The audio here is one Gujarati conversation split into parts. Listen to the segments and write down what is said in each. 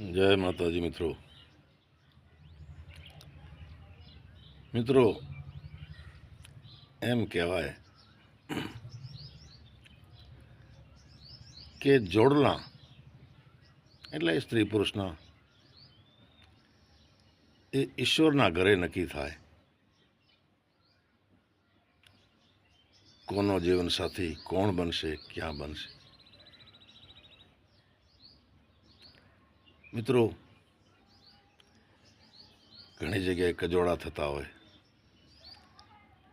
જય માતાજી મિત્રો. મિત્રો, એમ કહેવાય કે જોડલા એટલે સ્ત્રી પુરુષના એ ઈશ્વરના ઘરે નક્કી થાય. કોનો જીવનસાથી કોણ બનશે, ક્યાં બનશે? મિત્રો, ઘણી જગ્યાએ કજોડા થતા હોય.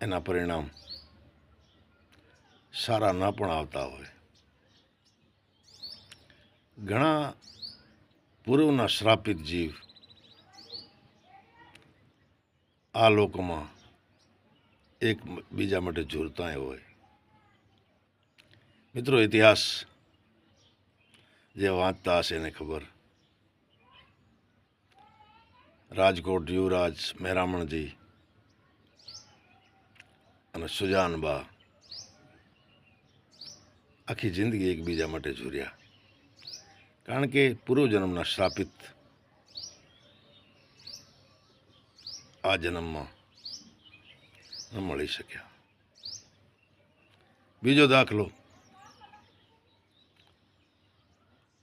એના પરિણામ સારા ન પણ આવતા હોય. ઘણા પૂર્વના શ્રાપિત જીવ આ લોકોમાં એક બીજા માટે ઝૂરતા હોય. મિત્રો, ઇતિહાસ જે વાંચતા હશે એને ખબર. રાજકોટ યુવરાજ મહેરામણજી અને સુજાનબા આખી જિંદગી એકબીજા માટે ઝૂર્યા. કારણ કે પૂર્વજન્મના શ્રાપિત આ જન્મમાં ન મળી શક્યા. બીજો દાખલો,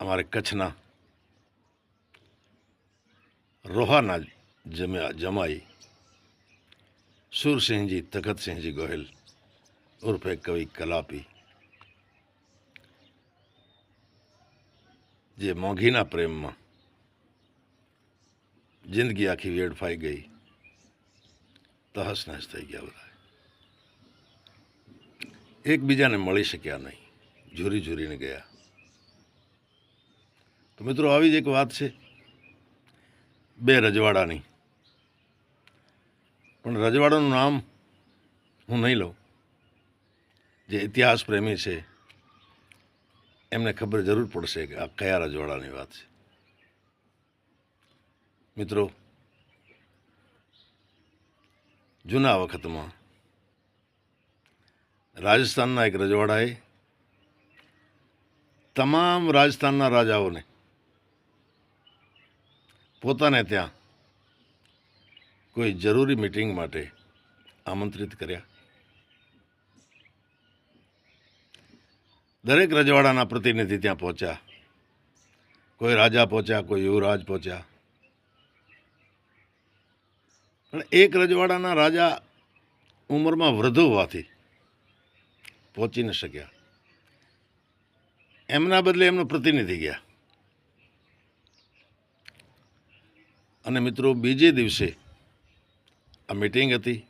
અમારે કચ્છના રોહાના જમ્યા, જમાઈ. સુરસિંહજી, તખતસિંહજી ગોહિલ ઉર્ફે કવિ કલાપી. જે મોંઘીના પ્રેમમાં જિંદગી આખી વેડફાઈ ગઈ. તહસ નહસ થઈ ગયા બધા. એકબીજાને મળી શક્યા નહીં. ઝૂરી ઝૂરીને ગયા. તો મિત્રો, આવી જ એક વાત છે. બે રજવાડાની. પણ રજવાડાનું નામ હું નહીં લઉં. જે ઇતિહાસ પ્રેમી છે, એમને ખબર જરૂર પડશે કે આ કયા રજવાડાની વાત છે. મિત્રો, જૂના વખતમાં રાજસ્થાનના એક રજવાડાએ તમામ રાજસ્થાનના રાજાઓને પોતાને ત્યાં કોઈ જરૂરી મિટિંગ માટે આમંત્રિત કર્યા. દરેક રજવાડાના પ્રતિનિધિ ત્યાં પહોંચ્યા. કોઈ રાજા પહોંચ્યા, કોઈ યુવરાજ પહોંચ્યા. પણ એક રજવાડાના રાજા ઉંમરમાં વૃદ્ધો હોવાથી પહોંચી ન શક્યા. એમના બદલે એમનો પ્રતિનિધિ ગયા. અને મિત્રો, બીજે દિવસે આ મિટિંગ હતી.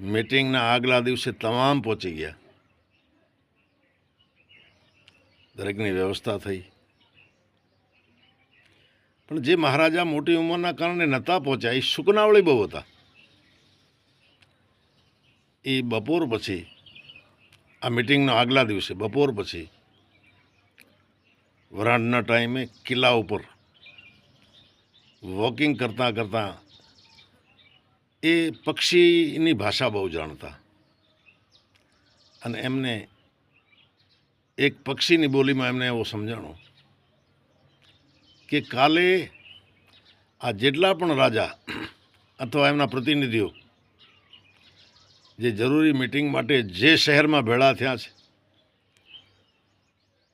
મિટિંગના આગલા દિવસે તમામ પહોંચી ગયા. દરેકની વ્યવસ્થા થઈ. પણ જે મહારાજા મોટી ઉંમરના કારણે નહોતા પહોંચ્યા, એ સુકનાવળી બહુ હતા. એ બપોર પછી, આ મિટિંગના આગલા દિવસે, બપોર પછી વરાંડના ટાઈમે કિલ્લા ઉપર વોકિંગ કરતાં કરતાં એ પક્ષીની ભાષા બહુ જાણતા. અને એમને એક પક્ષીની બોલીમાં એમને એવો સમજાણો કે કાલે આ જેટલા પણ રાજા અથવા એમના પ્રતિનિધિઓ જે જરૂરી મિટિંગ માટે જે શહેરમાં ભેળા થયા છે,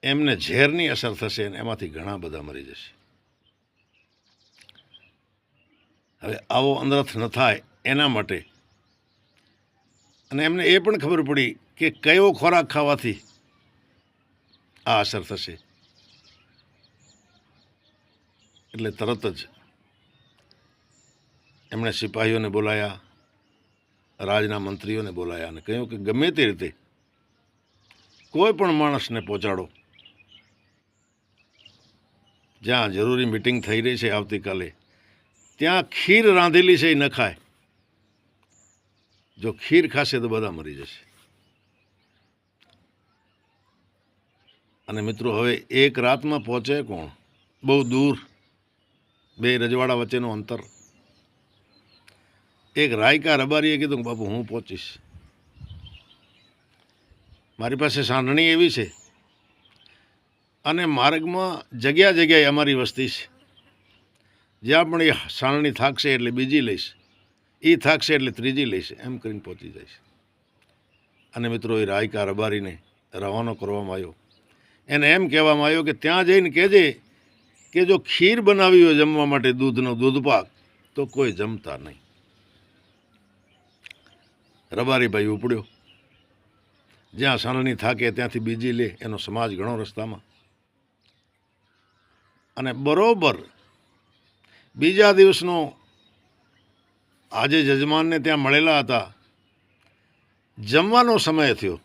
એમને ઝેરની અસર થશે અને એમાંથી ઘણા બધા મરી જશે. હવે આવો અનર્થ ન થાય એના માટે. અને એમને એ પણ ખબર પડી કે કયો ખોરાક ખાવાથી આ અસર થશે. એટલે તરત જ એમણે સિપાહીઓને બોલાયા, રાજના મંત્રીઓને બોલાયા અને કહ્યું કે ગમે તે રીતે કોઈ પણ માણસને પહોંચાડો. જ્યાં જરૂરી મિટિંગ થઈ રહી છે આવતીકાલે ત્યાં ખીર રાંધેલી છે એ ન ખાય. જો ખીર ખાશે તો બધા મરી જશે. અને મિત્રો, હવે એક રાતમાં પહોંચે કોણ? બહુ દૂર, બે રજવાડા વચ્ચેનું અંતર. એક રાયકા રબારીએ કીધું બાપુ, હું પહોંચીશ. મારી પાસે સાંઢણી એવી છે. અને માર્ગમાં જગ્યા જગ્યાએ અમારી વસ્તી છે. જ્યાં પણ એ સાણની થાકશે એટલે બીજી લઈશ એ થાકશે એટલે ત્રીજી લઈશ, એમ કરીને પહોંચી જઈશ અને મિત્રો, એ રાયકા રબારીને રવાનો કરવામાં આવ્યો. એને એમ કહેવામાં આવ્યો કે ત્યાં જઈને કહેજે કે જો ખીર બનાવી હોય જમવા માટે દૂધનો દૂધપાક તો કોઈ જમતા નહીં. રબારીભાઈ ઉપડ્યો. જ્યાં સાણની થાકે ત્યાંથી બીજી લે, એનો સમાજ ઘણો રસ્તામાં. અને બરોબર બીજા દિવસનો આજે જજમાનને ત્યાં મળેલા હતા. જમવાનો સમય થયો.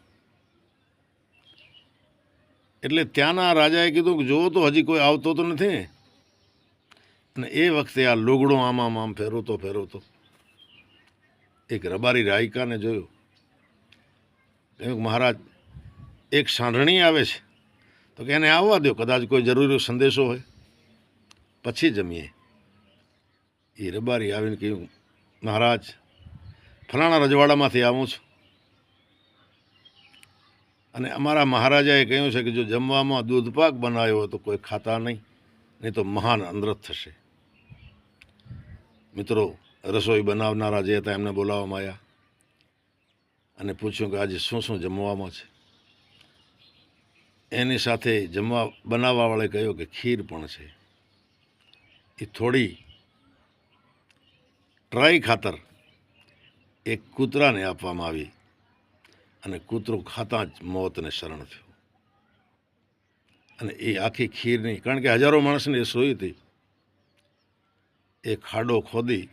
એટલે ત્યાંના રાજાએ કીધું કે જુઓ તો હજી કોઈ આવતો તો નથી. અને એ વખતે આ લુગડો આમ આમ આમ ફેરવતો ફેરવતો એક રબારી રાયકાને જોયું. કહ્યું મહારાજ, એક સાંઢણી આવે છે. તો કે એને આવવા દો કદાચ કોઈ જરૂરી સંદેશો હોય. પછી જમીએ. એ રબારી આવીને કહ્યું, મહારાજ, ફલાણા રજવાડામાંથી આવું છું. અને અમારા મહારાજાએ કહ્યું છે કે જો જમવામાં દૂધપાક બનાવ્યો તો કોઈ ખાતા નહીં નહીં તો મહાન અંદ્રત થશે. મિત્રો, રસોઈ બનાવનારા જે હતા એમને બોલાવવામાં આવ્યા અને પૂછ્યું કે આજે શું શું જમવામાં છે. એની સાથે જમવા બનાવવાવાળે કહ્યું કે ખીર પણ છે. એ થોડી ટ્રાય ખાતર એક કૂતરાને આપવામાં આવી અને કૂતરો ખાતા જ મોતને શરણ થયું. અને એ આખી ખીરની કારણ કે હજારો માણસને એ સોઈ હતી. એ ખાડો ખોદી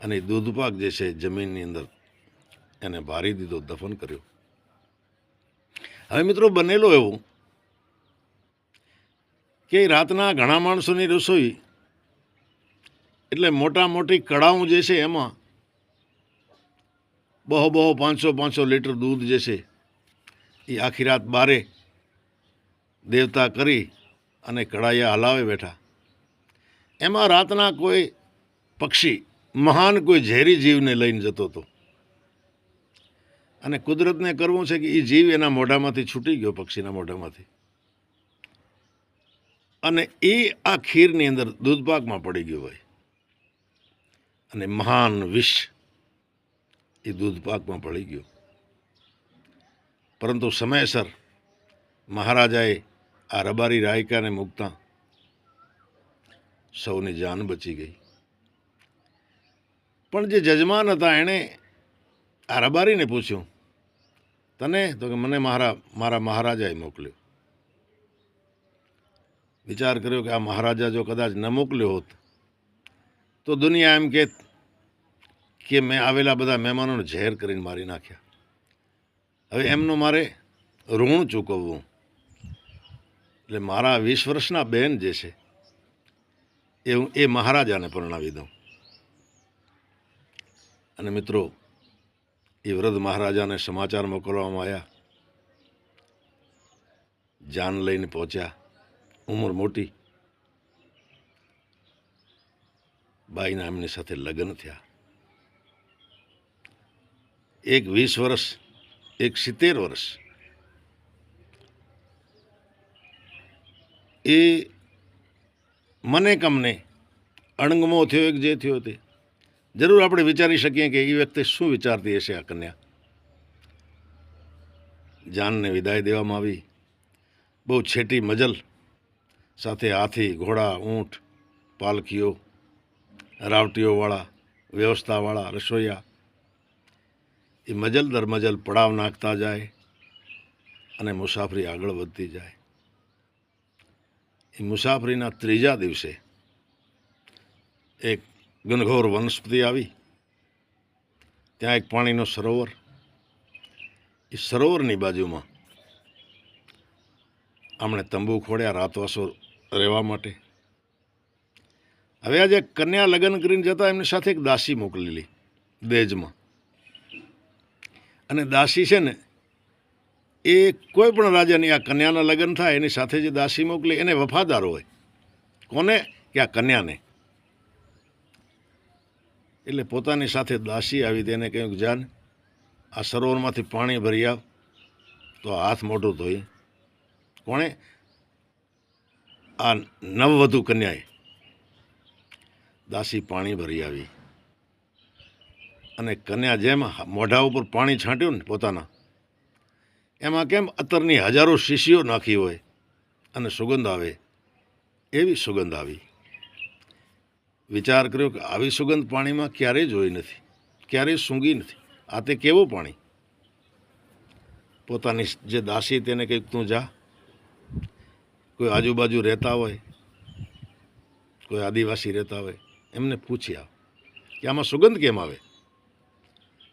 અને દૂધપાક જે છે જમીનની અંદર એને ભારી દીધો, દફન કર્યો. હવે મિત્રો બનેલો એવું કે રાતના ઘણા માણસોની રસોઈ એટલે મોટા મોટી કળાઓ જે છે એમાં બહો બહો પાંચસો પાંચસો લીટર દૂધ જે છે એ આખી રાત બારે દેવતા કરી અને કડાયા હલાવે બેઠા. એમાં રાતના કોઈ પક્ષી, મહાન કોઈ ઝેરી જીવને લઈને જતો હતો. અને કુદરતને કરવું છે કે એ જીવ એના મોઢામાંથી છૂટી ગયો, પક્ષીના મોઢામાંથી. અને એ આ ખીરની અંદર દૂધપાકમાં પડી ગયો ભાઈ અને મહાન વિષ એ દૂધપાકમાં પડી ગયો. પરંતુ સમયસર મહારાજાએ આ રબારી રાયકાને મૂકતા સૌની જાન બચી ગઈ. પણ જે જજમાન હતા એણે આ રબારીને પૂછ્યું, તને? તો કે, મને મારા મારા મહારાજાએ મોકલ્યો. વિચાર કર્યો કે આ મહારાજા જો કદાચ ન મોકલ્યો હોત તો દુનિયા એમ કે કે મેં આવેલા બધા મહેમાનોને ઝેર કરીને મારી નાખ્યા. હવે એમનું મારે ઋણ ચૂકવવું. એટલે મારા વીસ વર્ષના બેન જે છે, એ હું એ મહારાજાને પરણાવી દઉં. અને મિત્રો, એ વૃદ્ધ મહારાજાને સમાચાર મોકલવામાં આવ્યા. જાન લઈને પહોંચ્યા. ઉંમર મોટી. બાઈના એમની સાથે લગ્ન થયા. એક વીસ વર્ષ, એક સિત્તેર વર્ષ. એ મને કમને અણંગમો થયો એક જે થયો તે. જરૂર આપણે વિચારી શકીએ કે એ વ્યક્તિ શું વિચારતી હશે આ કન્યા? જાનને વિદાય દેવામાં આવી. બહુ છેટી મજલ. સાથે હાથી, ઘોડા, ઊંટ, પાલખીઓ રાવટીઓવાળા, વ્યવસ્થાવાળા રસોઈયા, એ મજલ દર મજલ પડાવ નાખતા જાય અને મુસાફરી આગળ વધતી જાય. એ મુસાફરીના ત્રીજા દિવસે એક ઘનઘોર વનસ્પતિ આવી. ત્યાં એક પાણીનો સરોવર. એ સરોવરની બાજુમાં આમણે તંબુ ખોડ્યા રાતવાસો રહેવા માટે. હવે આજે કન્યા લગ્ન કરીને જતા એમની સાથે એક દાસી મોકલેલી દહેજમાં અને દાસી છે ને, એ કોઈ પણ રાજાની આ કન્યાના લગ્ન થાય, એની સાથે જે દાસી મોકલી, એને વફાદાર હોય. કોને? કે આ કન્યાને. એટલે પોતાની સાથે દાસી આવી તેને કહ્યું જાન, આ સરોવરમાંથી પાણી ભરી આવ, તો હાથ મોઢું ધોઈ. કોણે? આ નવવધુ કન્યાએ. દાસી પાણી ભરી આવી. અને કન્યા જેમ મોઢા ઉપર પાણી છાંટ્યું ને પોતાના. એમાં કેમ અત્તરની હજારો શીશીઓ નાખી હોય? અને સુગંધ આવે. એવી સુગંધ આવી. વિચાર કર્યો કે આવી સુગંધ પાણીમાં ક્યારેય જોઈ નથી. ક્યારેય સૂંઘી નથી. આ તે કેવું પાણી? પોતાની જે દાસી તેને કંઈક તું જા. કોઈ આજુબાજુ રહેતા હોય, કોઈ આદિવાસી રહેતા હોય એમને પૂછ્યા કે આમાં સુગંધ કેમ આવે?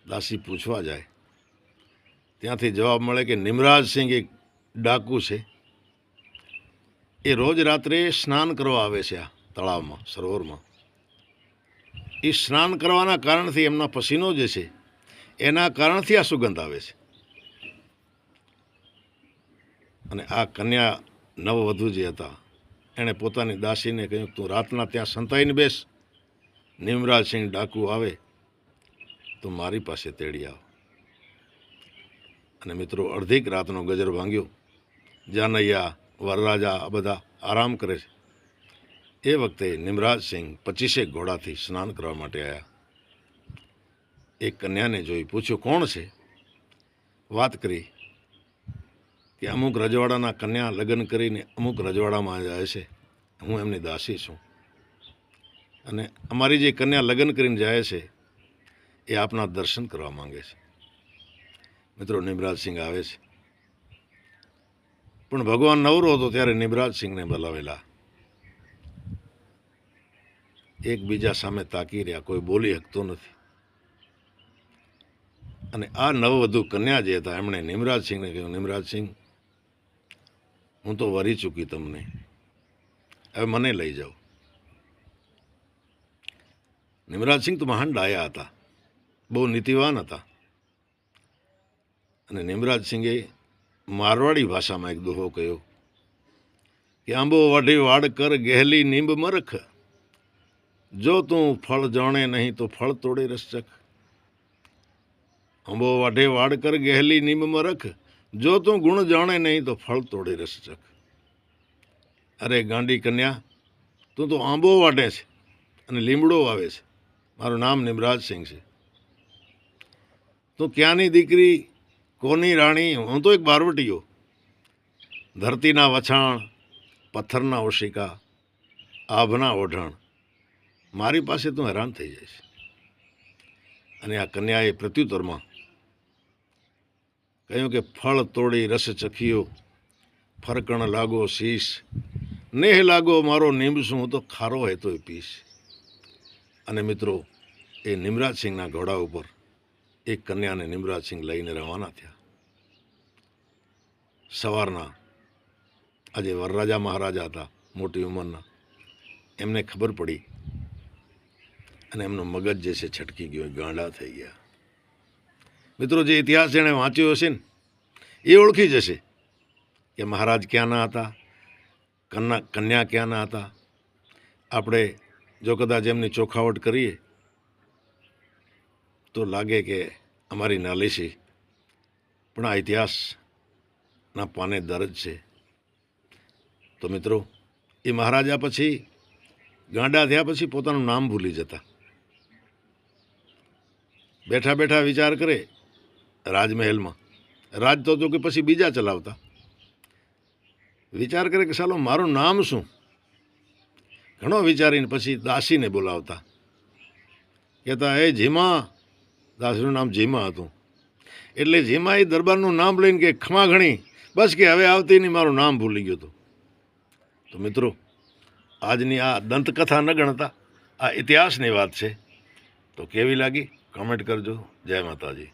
દાસી પૂછવા જાય. ત્યાંથી જવાબ મળે કે નિમરાજ સિંહ એક ડાકુ છે. એ રોજ રાત્રે સ્નાન કરવા આવે છે આ તળાવમાં, સરોવરમાં. એ સ્નાન કરવાના કારણથી એમના પસીનો જે છે, એના કારણથી આ સુગંધ આવે છે. અને આ કન્યા નવવધુ જે હતા. એણે પોતાની દાસીને કહ્યું, તું રાતના ત્યાં સંતાઈને બેસ. નિમરાજ સિંહ ડાકુ આવે, તો મારી પાસે તેડી આવ. અને મિત્રો, અડધીક રાતનો ગજર ભાંગ્યો. જાનૈયા, વરરાજા આ બધા આરામ કરે છે. એ વખતે નિમરાજ સિંહ પચીસેક ઘોડાથી સ્નાન કરવા માટે આવ્યા એક કન્યાને જોઈ પૂછ્યું, કોણ છે? વાત કરી કે, અમુક રજવાડાના કન્યા લગ્ન કરીને અમુક રજવાડામાં જાય છે. હું એમની દાસી છું. અને અમારી જે કન્યા લગ્ન કરીને જાય છે, એ આપના દર્શન કરવા માંગે છે. મિત્રો નિમરાજસિંહ આવે છે. પણ ભગવાન નવરો હતો ત્યારે નિમરાજસિંહને બોલાવેલા. એકબીજા સામે તાકી રહ્યા, કોઈ બોલી શકતો નથી. અને આ નવવધુ કન્યા જે હતા, એમણે નિમરાજસિંહને કહ્યું નિમરાજસિંહ હું તો વરી ચૂકી તમને. હવે મને લઈ જાઓ. નિમરાજસિંહ તો મહાન ડાયા હતા. બહુ નીતિવાન હતા. અને નિમરાજસિંહે મારવાડી ભાષામાં એક દોહો કહ્યો કે, આંબો વાઢી વાડ કર ગહેલી નીંબ મરખ. જો તું ફળ જાણે નહીં તો ફળ તોડે રસચક. આંબો વાઢે વાડ કર ગહેલી નીંબ મરખ. જો તું ગુણ જાણે નહીં તો ફળ તોડે રસચક. અરે ગાંડી કન્યા, તું તો આંબો વાટે છે અને લીમડો વાવે છે. મારું નામ નિમરાજસિંહ છે. તું ક્યાંની દીકરી કોની રાણી? હું તો એક બારવટીયો. ધરતીના વછાણ, પથ્થરના ઓશિકા, આભના ઓઢણ. મારી પાસે તું હેરાન થઈ જઈશ અને આ કન્યાએ પ્રત્યુત્તરમાં કહ્યું કે ફળ તોડી રસ ચખીયો, ફરકણ લાગો શીશ, નેહ લાગો મારો નીમશું હું તો ખારો હોય તોય પીશ. અને મિત્રો, એ નિમરાજસિંહના ઘોડા ઉપર એક કન્યાને નિમરાજસિંહ લઈને રવાના થયા. સવારના આજે વરરાજા મહારાજા હતા, મોટી ઉંમરના. એમને ખબર પડી અને એમનો મગજ જે છે છટકી ગયો, ગાંડા થઈ ગયા. મિત્રો, જે ઇતિહાસ એણે વાંચ્યો હશે ને, એ ઓળખી જશે કે મહારાજ ક્યાંના હતા, કન્યા કન્યા ક્યાંના હતા. આપણે જો કદાચ એમની ચોખાવટ કરીએ, તો લાગે કે અમારી નાલીસી પણ આ ઇતિહાસના પાને દરજ છે. તો મિત્રો, એ મહારાજા પછી ગાંડા થયા પછી પોતાનું નામ ભૂલી જતા. બેઠા બેઠા વિચાર કરે રાજમહેલમાં. રાજ તો કે પછી બીજા ચલાવતા. વિચાર કરે કે સાલો, મારું નામ શું? ઘણો વિચારીને પછી દાસીને બોલાવતા. કહેતા, એ જીમા દાસીનું નામ જીમા હતું. એટલે જીમા એ દરબારનું નામ લઈને કે ખમા ઘણી બસ કે હવે આવતી નહીં, મારું નામ ભૂલી ગયું હતું તો મિત્રો, આજની આ દંતકથા ન ગણતા, આ ઇતિહાસની વાત છે. તો કેવી લાગી? કમેન્ટ કરજો. જય માતાજી.